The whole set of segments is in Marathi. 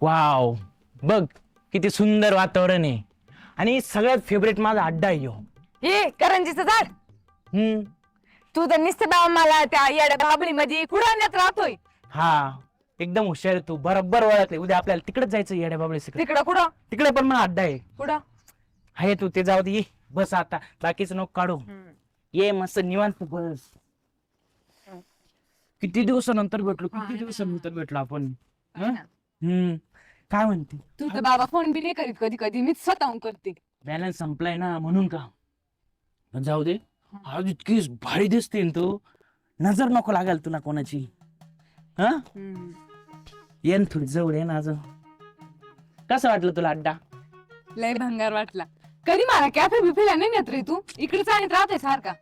वाव. बघ किती सुंदर वातावरण आहे. आणि सगळ्यात फेवरेट माझा अड्डा आहे ह्यो. हे करंजीचं झाड. हम्म. तू तर नुसतं बाबा मला त्या येड्या बाबळी मध्ये कुडाण्यात राहतोय. हा एकदम हुशार आहे तू. बरोबर ओळखले उद्या आपल्याला तिकडेच जायचं येड्या बाबळे तिकडं कुठं? तिकडे पण मग अड्डा आहे. कुठं? आहे तू ते जाऊ दे. ये बस आता. बाकीचं नको काढू. ये मस्त निवांत बस. किती दिवसानंतर भेटलो किती. दिवसानंतर भेटलो आपण? है? हम्म. काय म्हणते? तू तर बाबा फोन बी नाही करीत कधी कधी मीच स्वतःहून करते. बॅलन्स संपलाय ना म्हणून का? पण जाऊ दे. आज इतकी भारी दिसते ना तू. नजर नको लागाल तुला कोणाची. हा? ये ना थोडी जवळ ये ना अजून. कसं वाटलं तुला अड्डा? लय भंगार वाटला. कधी मला कॅफे बिफेला नाही नेत रे तू? इकडेच आणत राहतोय सारखा.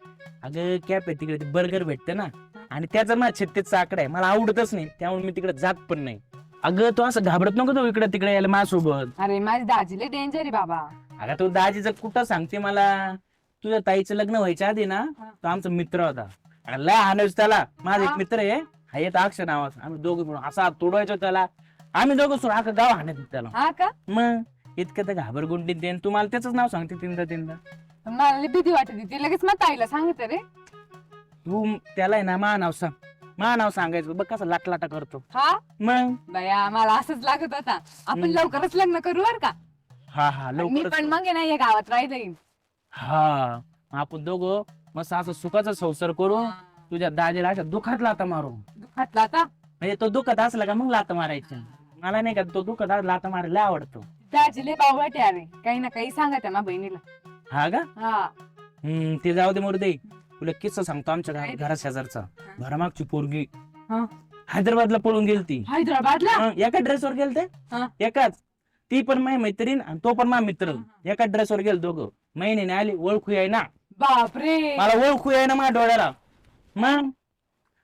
अगं कॅप आहे तिकडे बर्गर भेटते ना. आणि त्याचा माझा छत्तीसचा आकडा आहे. मला आवडतच नाही. त्यामुळे मी तिकडे जात पण नाही. अगं तू असं घाबरत नको तू इकडे तिकडे यायला माझ्यासोबत. अरे माझी दाजी लय डेंजर आहे बाबा. अगं तू दाजीचं कुठं सांगते मला? तुझ्या ताईचं लग्न व्हायच्या आधी ना. तो आमचा मित्र होता. लय हानस त्याला. माझा एक. मित्र आहे. हा येत अक्षर नावाचा. आम्ही दोघे मिळून असा तोडवायचो त्याला. आम्ही दोघं सोड अख्खं गाव हाणत होतं त्याला. हा का? मग इतकं तर घाबरगुंडीत देन तू मला त्याच नाव सांगते तीनदा तीनदा. मला भीती वाटत होती लगेच मग ताईला सांगितलं रे. तू त्याला आहे ना मा नाव सांग. मा नाव सांगायचं. बघ कसं लाटलाटा करतो. हा? मग? बया मला असंच लागत होता. आपण. लवकरच लग्न करू बर का? हा हा मी लवकर पण मग आहे ना या गावात राहिलं येईन. हा मग आपण दोघं मस्त असं सुखाचा संसार करू. तुझ्या दाजीला अशा दुखात लाता मारू. दुखातला आता म्हणजे तो दुखत असला का मग लाता मारायचं. मला नाही का तो दुखत असला लाता मारायला लय आवडतो. दाजी लय बावटे अरे काही ना काही सांगा त्या माझ्या बहिणीला. हा का? हा. हम्म ते जाऊ दे मोर दे तुला किस्सा सांगतो आमच्या घरा- घरा शेजारचा. घरामागची पोरगी. हा. हैदराबादला पळून गेलती. हैदराबादला? हं, एका ड्रेसवर गेलते? हा. एकाच. ती पण माझी मैत्रीण आणि तो पण माझा मित्र. हा, एका ड्रेसवर गेल दोघं. महिन्याने आली ओळखू आहे ना बापरे! मला ओळखू आहे ना माझ्या डोळ्याला. मग?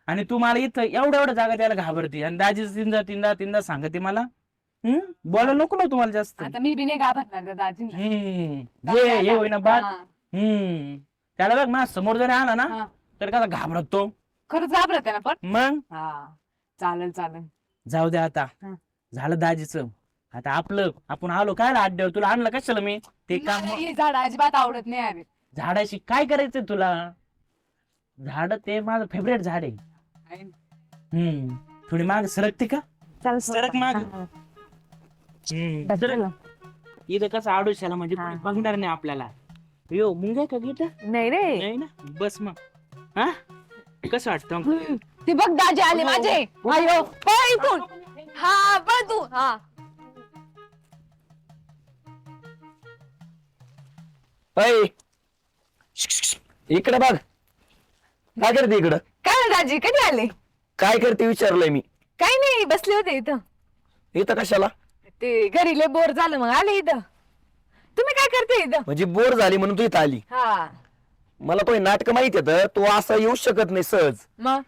आणि तू मला इथं एवढ्या एवढ्या जागा त्याला घाबरते. आणि दाजी तीनदा तीनदा तीनदा सांगते मला. हम्म बोलायला नको ना तुम्हाला जास्त. आता मी बी नाही घाबरणार दाजींना. हम्म ये ये होईना हा. हम्म त्याला बघ माझ्यासमोर जरी आला ना हा. तर कसा घाबरतो. खरंच घाबरत आहे ना पण? मग? हा. चालेल चालेल. जाऊ दे आता. हा. झालं दाजीच. आता आपलं आपण आलो काय अड्ड्यावर तुला आणलं कशाला मी? ते काम मला हे झाड अजिबात आवडत नाही अरे झाडाशी काय करायचंय तुला? झाड ते माझं फेवरेट झाड आहे. आहे ना. हम्म. थोडी माग सरकते का? सरक माग. हम्म, सरक. इथं कसं आडोशाला म्हणजे. कोणी बघणार नाही आपल्याला. यो मुंगे का गीता? नाही रे. नाही ना? बस मग. हा? कसं वाटतं मग? ते बघ दाजी आले हो. माझे. अयो पळ इथून. हा पळ तू. हा. इकडे बघ. काय करते इकडं? काय रे दाजी कधी आले? काय करते विचारलंय मी. काही नाही बसले होते इथं. इथं कशाला? ते घरी लय बोर झालं मग आले इथं. तुम्ही काय करते इथं? म्हणजे बोर झाली म्हणून तू इथं आली. हा. मला तो नाटक माहीत येत तू असं येऊ शकत नाही सहज. मग?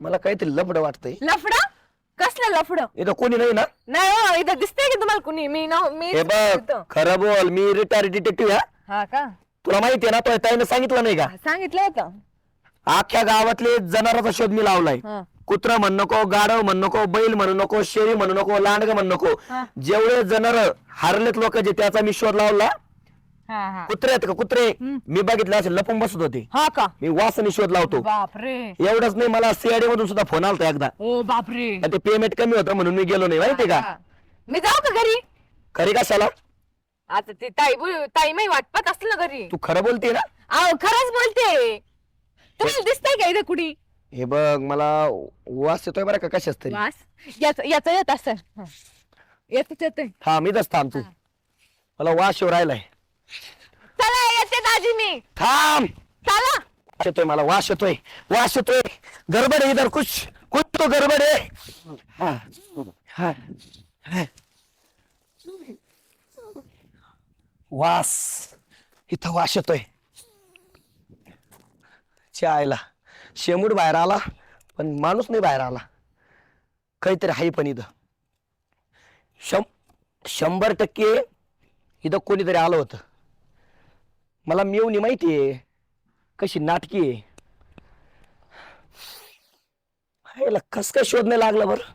मला काहीतरी लफड वाटतंय. लफडा? कसलं लफड? इथं कोणी नाही ना? नाही हो, इथं दिसतंय की तुम्हाला कुणी? मी ना मी हे बघ खरं बोल मी रिटायर डिटेक्टिव्ह हा. हा का? तुला माहितीये ना तो ताईनं सांगितलं नाही का? सांगितलं होतं. अख्ख्या गावातले जनावरांचा शोध मी लावलाय. हा. कुत्रा म्हणू नको गाढव म्हणू नको बैल म्हणू नको शेरी म्हणू नको लांडग म्हणू नको. हा. जेवढे जनावर हारलेत लोकांचे त्याचा मी शोध लावला. हा हा. कुत्रे आहेत का? कुत्रे. मी बघितले असे लपून बसत होते. हा का? मी वासनी शोध लावतो. बापरे. एवढंच नाही मला सीआयडी मधून सुद्धा फोन आलता एकदा. ओ बापरे. आणि ते पेमेंट कमी होतं म्हणून मी गेलो नाही माहितीये का? हा. मी जाऊ का घरी? खरी कशाला? आता ते ताई बोल- ताई माही वाटपत असतील ना घरी. तू खरं बोलते ना? अहो खरंच बोलते. तुम्हाला दिसतंय का इथं कुणी? हे बघ मला वास येतोय बरं का? कशाच तरी? वास? याच याच येत असं येतच येतोय. हा मी दस थांब तू. मला वास येऊ राहिलाय. चला येते दाजी मी. थांब! चला. वास येतोय मला वास येतोय. वास येतोय. गडबड आहे इधर कुछ कुछ तो गडबड आहे. हा, हा, हा. वास. इथं वास येतोय. आयला शेमूड बाहेर आला पण माणूस नाही बाहेर आला. काहीतरी आहे पण इथं. शं शंभर टक्के इथं कोणीतरी आलं होतं. मला मेवणी माहिती आहे कशी नाटकी आहे. याला कस काय शोध नाही लागला बरं.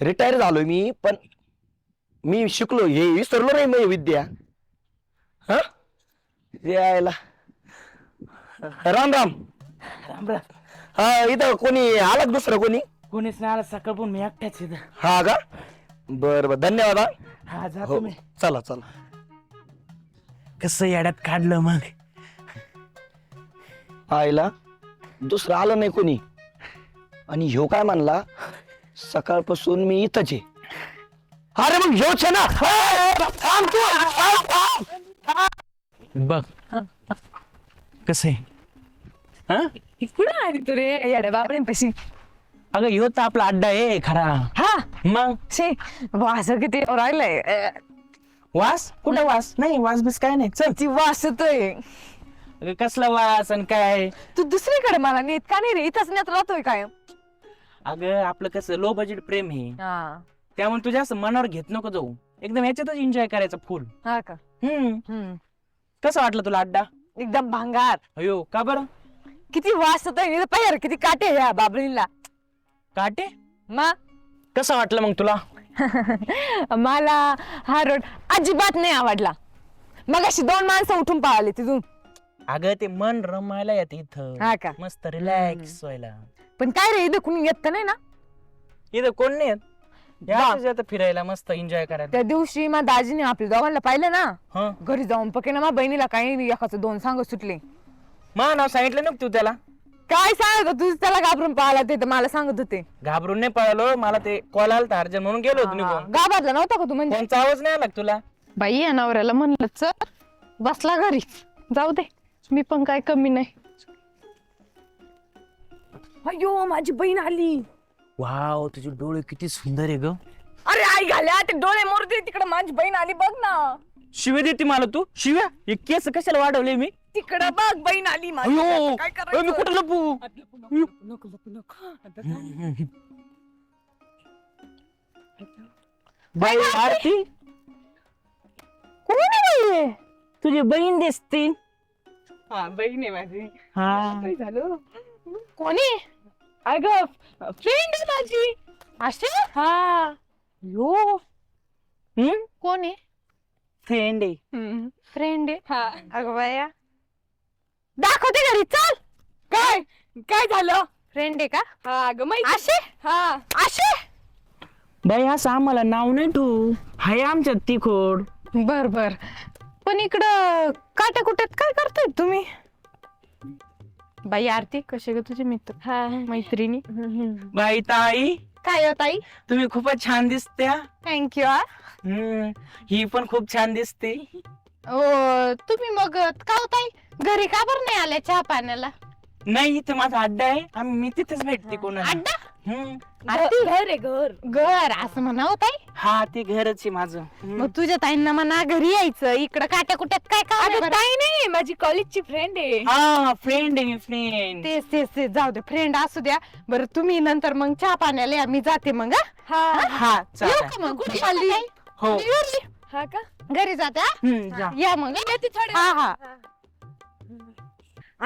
रिटायर झालोय मी पण मी शिकलो हे विसरलो नाही मी विद्या. हा? यायला राम राम. हा इथं कोणी आला का दुसरं कोणी? कोणीच नाही आला सकाळपून मी एकट्याच इथं. हा का? बर बर. धन्यवाद हा. हा जातो हो मी चला चला. कसं येड्यात काढलं मग? आईला दुसरं आलं नाही कोणी. आणि ह्यो काय म्हणला? सकाळपासून मी इथंच आहे. अरे मग ह्योच आहे ना. थांब तू, थांब, थांब. बघ. कसं आहे? हा? कुठं आली तू रे. येड्या अगं ह्यो तर आपला अड्डा आहे खरा. हा? मग? शे वास किती राहिलंय. अ, वास? कुठं वास? नाही वास बिस काय नाही. चल. ती वास येतोय. अगं कसला वास आणि काय? तू दुसरीकडे मला नेत का नाही रे? इथंच नेत राहतोय काय अगं आपलं कसं लो बजेट प्रेम आहे. हा. त्यामुळे तू जास्त मनावर घेत नको जाऊ. एकदम याच्यातच एन्जॉय करायचं फुल हा का? हम्म. हम्म. कसं वाटलं तुला अड्डा? एकदम भांगार. अयो का बरं? किती वास येतोय पाहिजे किती काटे या बाबळीला काटे? मग कसं वाटलं मग तुला? मला हा रोड अजिबात नाही आवडला. मग अशी दोन माणसं उठून पळाली तिथून. अगं ते मन रमायला येत इथं. हा का? मस्त रिलॅक्स व्हायला. पण काय रे इथं कुणी येत तर नाही ना? इथं कोण नाही येत. या फिरायला मस्त एन्जॉय करायला. त्या दिवशी मग दाजीने आपल्या दोघांना पाहिलं ना? हं. घरी जाऊन पके ना मग बहिणीला काही नाही एकाचं दोन सांग सुटले. मा नाव सांगितलं ना तू त्याला? काय सांगत होता? तूच त्याला घाबरून पाहिला ते तर मला सांगत होते. घाबरून नाही पळालो मला ते कॉल आलता अर्जंट म्हणून गेलो होतो निघून. गावातला नव्हता का तू म्हणजे? त्यांचा आवाज नाही आला का तुला? बाई या नवऱ्याला म्हणलं चल बसला घरी. जाऊ दे. मी पण काय कमी नाही. अयो माझी बहीण आली. वाव तुझे डोळे किती सुंदर आहे ग. अरे आई घाल्या ते डोळे मोरते तिकडे माझी बहीण आली बघ ना. शिव्या देते मला तू? शिव्या? हे केस कशाला वाढवले मी? तिकडे बघ बहीण आली माझी. अयो! काय मी करायचं? कुठं लपू? नको नको नको. आता काय? बाई आरती? कोण आहे बाई? तुझी बहीण दिसते. हा बहीण आहे माझी. हा. काय झालं? कोणी? अगं फ्रेंड आहे माझी. असे? हा. यो हम्म? कोणी? फ्रेंड आहे. फ्रेंड आहे? हा. अगं बाया. दाखवते घरी चल. काय? काय झालं? फ्रेंड आहे का? हा अगं माहिती असे हा. असे बाई असं आम्हाला नाव नाही ठेवू. हाय आमच्यात तिखोड. बर बर. पण इकडं काट्या कुट्यात काय करताय तुम्ही? बाई आरती कसे ग तुझे मित्र? हा. मैत्रिणी? बाई ताई. काय हो ताई? तुम्ही खूपच छान दिसत्या. थँक्यू हम्म ही पण खूप छान दिसते. ओ तुम्ही मग का हो ताई घरी का बरं नाही आल्या चहा पाण्याला? नाही इथं माझा अड्डा आहे. आम्ही मी तिथेच भेटते कोणाला. अड्डा हम्म. घर आहे घर. घर असं म्हणा हो ताई? हा ते घरच आहे माझं. हम्म. मग तुझ्या ताईंना म्हणा घरी यायचं. इकडं काट्या कुट्यात काय काम आहे अगं बरं? ताई नाही माझी कॉलेजची फ्रेंड आहे. हा फ्रेंड आहे फ्रेंड तेच तेच तेच. जाऊ दे फ्रेंड असू द्या. बरं तुम्ही नंतर मग चहा पाण्याला या. मी जाते मग हा? हा. हा येऊ चालेल. का मग? कुठे चालली हो. हा का? घरी जाते हा? हम्म, जा. या मग. हा? येते थोड्या हा हा.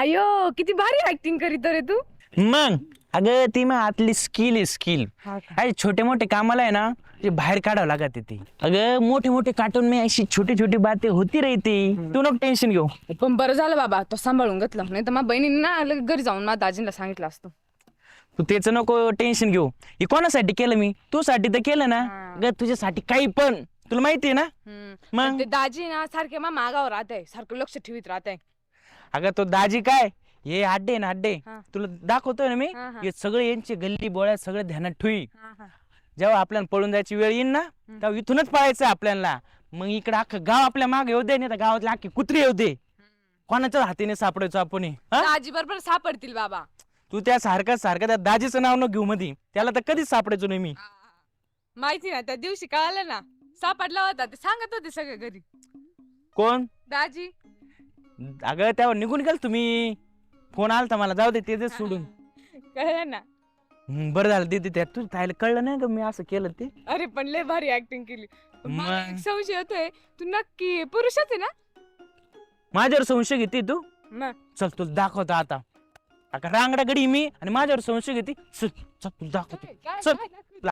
अयो किती भारी ऍक्टिंग करीत रे तू. मग अगं ती मग आतली स्किल आहे स्किल अरे छोटे मोठे कामाला आहे ना ते बाहेर काढावं लागत ती. अगं मोठे मोठे कार्टून में अशी छोटी छोटी बातें होती रहती तू. नको टेन्शन घेऊ. पण बरं झालं बाबा तो सांभाळून घेतला. नाही तर माझ्या बहिणीने ना लगेच घरी जाऊन माझ्या दाजींना सांगितलं असतं. तू त्याच नको टेन्शन घेऊ. हे कोणासाठी केलं मी? तू साठी तर केलं ना. ग तुझ्यासाठी काही पण. तुला माहिती आहे ना? हम्म. मग? पण ते दाजी ना सारखे मा मागावर राहत आहे सारखं लक्ष ठेवीत राहत. आहे अगं तो दाजी काय? हे अड्डे ना अड्डे हा. तुला दाखवतोय ना मी? हा, हा. हे सगळे यांचे गल्ली बोळ्या सगळे ध्यानात ठेवी जेव्हा आपल्याला पळून जायची वेळ येईल ना तेव्हा इथूनच पळायचं आपल्याला. मग इकडे अख्खं गाव आपल्या मागे येऊ दे नाही तर गावातले अख्खे कुत्रे येऊ दे. कोणाच्याच हातीने सापडायचो आपण हे, हा? दाजी बरोबर सापडतील बाबा. तू त्या सारखं सारखं त्या दाजीचं नाव न घेऊ मध्ये त्याला तर कधीच सापडायचो नाही मी. माहिती ना त्या दिवशी कळालं ना. सापडला होता ते सांगत होते सगळे घरी. कोण? दाजी. अगं तेव्हा निघून गेल तुम्ही. फोन आलता मला जाऊ दे ते दे सोडून. कळलं ना. हम्म, बरं झालं दे त्यात तू तायला कळलं नाही का मी असं केलं ते? अरे पण लय भारी ऍक्टिंग केली. पण मला मग? एक संशय येतोय तू नक्की पुरुषच आहे ना? माझ्यावर संशय घेते तू? मग? चल तुला दाखवतो आता. अगं रांगडा गडी मी आणि माझ्यावर संशय घेते. चल चल तुला दाखवतो. काय- काय- चल. काय-